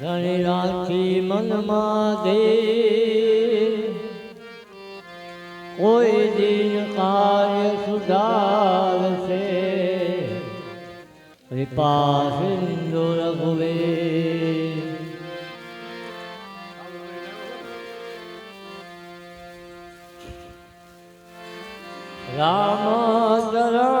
ધણી રાખી મનમાં દે. કોઈ દિન કાર્ય સુધારશે. કૃપા સિંધુ રઘુવે. રામ ચરણ